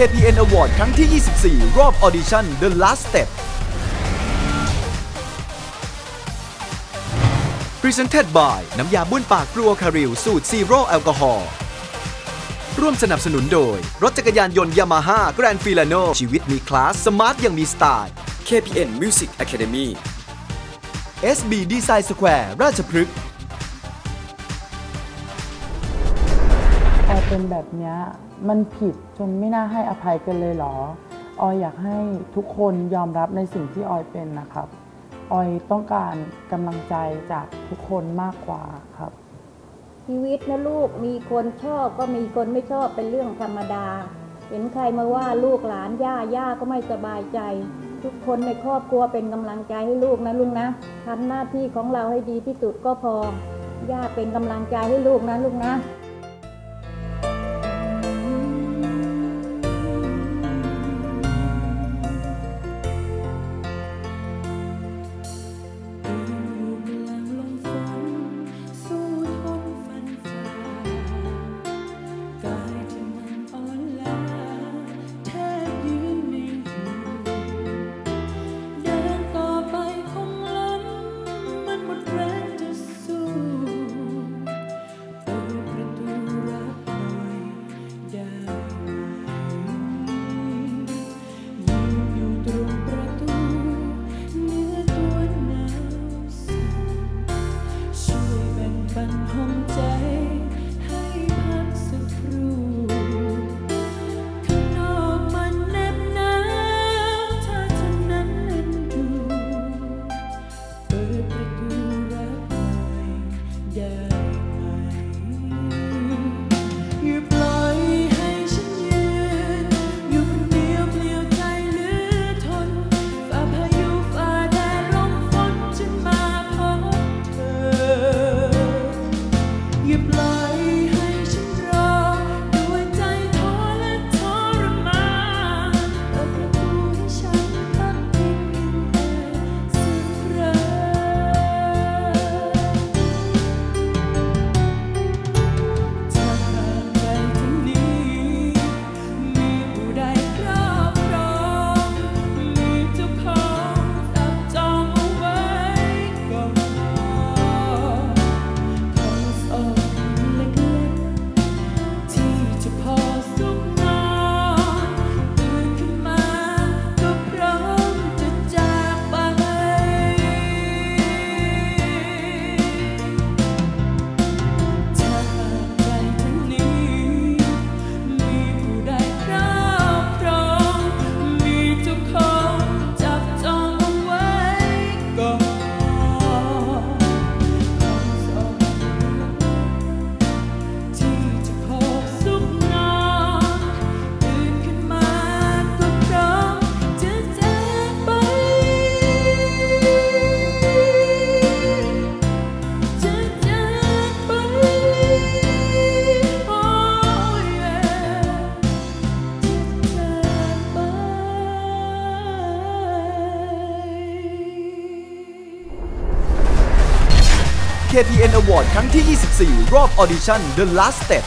KPN Award ครั้งที่ 24 รอบ Audition The Last Step Presented by น้ำยาบ้วนปากกลัวคาริลสูตรซีโร่แอลกอฮอล์ร่วมสนับสนุนโดย รถจักรยานยนต์ยามาฮ่าแกรนฟิลาโนชีวิตมีคลาส สมาร์ทย่างมีสไตล์ KPN Music Academy SB Design Square ราชพฤกษ์ ออยเป็นแบบนี้มันผิดจนไม่น่าให้อภัยกันเลยเหรอ ออยอยากให้ทุกคนยอมรับในสิ่งที่ออยเป็นนะครับ ออยต้องการกำลังใจจากทุกคนมากกว่าครับ ชีวิตนะลูกมีคนชอบก็มีคนไม่ชอบเป็นเรื่องธรรมดา เห็นใครมาว่าลูกหลานย่าย่าก็ไม่สบายใจ ทุกคนในครอบครัวเป็นกำลังใจให้ลูกนะลุงนะทำหน้าที่ของเราให้ดีที่สุดก็พอย่าเป็นกำลังใจให้ลูกนะลูกนะ ฝันห้องใจ KPN Award ครั้งที่ 24 รอบ Audition The Last Step